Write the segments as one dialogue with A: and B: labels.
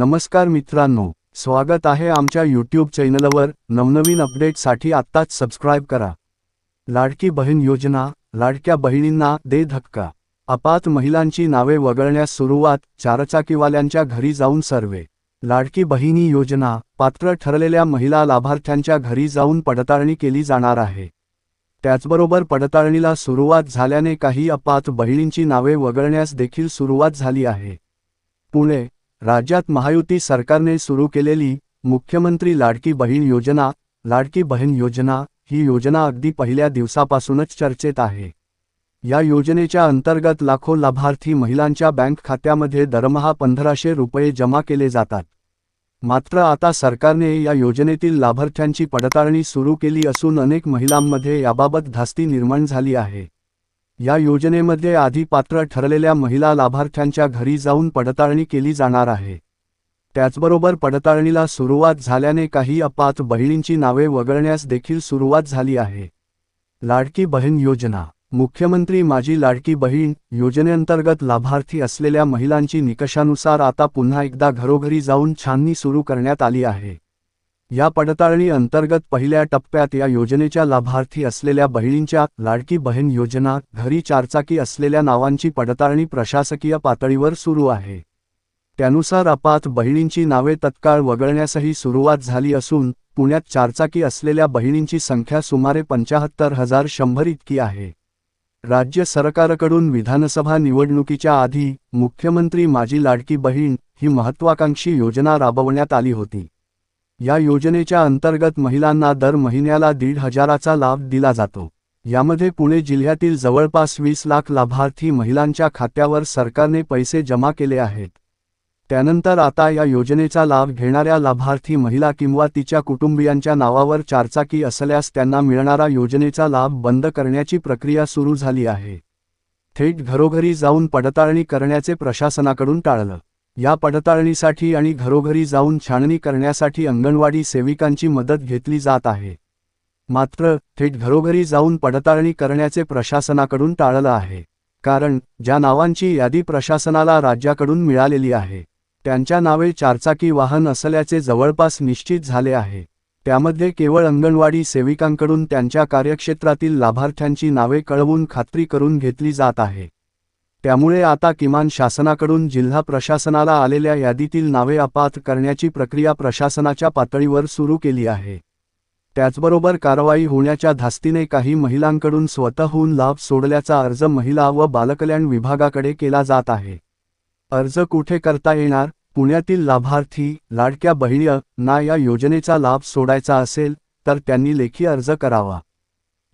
A: नमस्कार मित्रांनो स्वागत आहे आमच्या यूट्यूब चॅनलवर नवनवीन अपडेटसाठी आत्ताच सबस्क्राईब करा. लाडकी बहीण योजना लाडक्या बहिणींना दे धक्का. अपात महिलांची नावे वगळण्यास सुरुवात चारचाकीवाल्यांच्या घरी जाऊन सर्वे. लाडकी बहिणी योजना पात्र ठरलेल्या महिला लाभार्थ्यांच्या घरी जाऊन पडताळणी केली जाणार आहे. त्याचबरोबर पडताळणीला सुरुवात झाल्याने काही अपात बहिणींची नावे वगळण्यास देखील सुरुवात झाली आहे. पुणे राज्यात महायुती सरकारने सुरू केलेली मुख्यमंत्री लाडकी बहीण योजना लाडकी बहीण योजना ही योजना अगदी पहिल्या दिवसापासूनच चर्चेत आहे. या योजनेच्या अंतर्गत लाखो लाभार्थी महिलांच्या बँक खात्यामध्ये दरमहा पंधराशे रुपये जमा केले जातात. मात्र आता सरकारने या योजनेतील लाभार्थ्यांची पडताळणी सुरू केली असून अनेक महिलांमध्ये याबाबत धास्ती निर्माण झाली आहे. या योजनेमध्ये आधी पात्र ठरलेल्या महिला लाभार्थ्यांच्या घरी जाऊन पडताळणी केली जाणार आहे. त्याचबरोबर पडताळणीला सुरुवात झाल्याने काही अपात बहिणींची नावे वगळण्यास देखील सुरुवात झाली आहे. लाडकी बहीण योजना. मुख्यमंत्री माझी लाडकी बहीण योजनेअंतर्गत लाभार्थी असलेल्या महिलांची निकषानुसार आता पुन्हा एकदा घरोघरी जाऊन छाननी सुरू करण्यात आली आहे. या पडताळणी अंतर्गत पहिल्या टप्प्यात या योजनेच्या लाभार्थी असलेल्या बहिणींच्या लाडकी बहीण योजना घरी चारचाकी असलेल्या नावांची पडताळणी प्रशासकीय पातळीवर सुरू आहे. त्यानुसार अपात बहिणींची नावे तत्काळ वगळण्यासही सुरुवात झाली असून पुण्यात चारचाकी असलेल्या बहिणींची संख्या सुमारे पंचाहत्तर हजार शंभर इतकी आहे. राज्य सरकारकडून विधानसभा निवडणुकीच्या आधी मुख्यमंत्री माझी लाडकी बहीण ही महत्वाकांक्षी योजना राबवण्यात आली होती. या योजनेच्या अंतर्गत महिलांना दर महिन्याला दीड हजाराचा लाभ दिला जातो. यामध्ये पुणे जिल्ह्यातील जवळपास वीस लाख लाभार्थी महिलांच्या खात्यावर सरकारने पैसे जमा केले आहेत. त्यानंतर आता या योजनेचा लाभ घेणाऱ्या लाभार्थी महिला किंवा तिच्या कुटुंबियांच्या नावावर चारचाकी असल्यास त्यांना मिळणारा योजनेचा लाभ बंद करण्याची प्रक्रिया सुरू झाली आहे. थेट घरोघरी जाऊन पडताळणी करण्याचे प्रशासनाकडून टाळलं. या पडताळणीसाठी आणि घरोघरी जाऊन छाननी करण्यासाठी अंगणवाडी सेविकांची मदत घेतली जात आहे. मात्र थेट घरोघरी जाऊन पडताळणी करण्याचे प्रशासनाकडून टाळलं आहे. कारण ज्या नावांची यादी प्रशासनाला राज्याकडून मिळालेली आहे त्यांच्या नावे चारचाकी वाहन असल्याचे जवळपास निश्चित झाले आहे. त्यामध्ये केवळ अंगणवाडी सेविकांकडून त्यांच्या कार्यक्षेत्रातील लाभार्थ्यांची नावे कळवून खात्री करून घेतली जात आहे. त्यामुळे आता किमान शासनाकडून जिल्हा प्रशासनाला आलेल्या यादीतील नावे अपात करण्याची प्रक्रिया प्रशासनाच्या पातळीवर सुरू केली आहे. त्याचबरोबर कारवाई होण्याच्या धास्तीने काही महिलांकडून स्वतःहून लाभ सोडल्याचा अर्ज महिला व बालकल्याण विभागाकडे केला जात आहे. अर्ज कुठे करता येणार पुण्यातील लाभार्थी लाडक्या बहिण्य ना या योजनेचा लाभ सोडायचा असेल तर त्यांनी लेखी अर्ज करावा.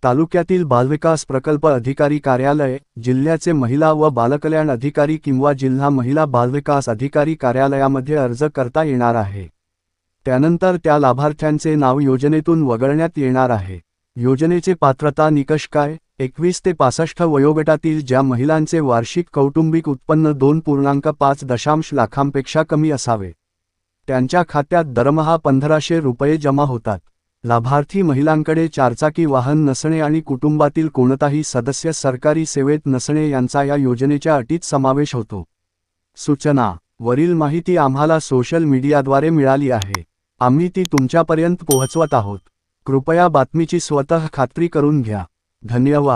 A: तालुक्यातील बालविकास प्रकल्प अधिकारी कार्यालय जिल्ह्याचे महिला व बालकल्याण अधिकारी किंवा जिल्हा महिला बालविकास अधिकारी कार्यालयामध्ये अर्ज करता येणार आहे. त्यानंतर त्या लाभार्थ्यांचे नाव योजनेतून वगळण्यात येणार आहे. योजनेचे पात्रता निकष काय? एकवीस ते पासष्ट वयोगटातील ज्या महिलांचे वार्षिक कौटुंबिक उत्पन्न दोन पूर्णांक पाच दशांश लाखांपेक्षा कमी असावे. त्यांच्या खात्यात दरमहा पंधराशे रुपये जमा होतात. लाभार्थी महिलांकडे चारचाकी वाहन नसणे आणि कुटुंबातील कोणताही सदस्य सरकारी सेवेत नसणे यांचा या योजनेच्या अटीत समावेश होतो. सूचना. वरील माहिती आम्हाला सोशल मीडियाद्वारे मिळाली आहे. आम्ही ती तुमच्यापर्यंत पोहोचवत आहोत. कृपया बातमीची स्वतः खात्री करून घ्या. धन्यवाद.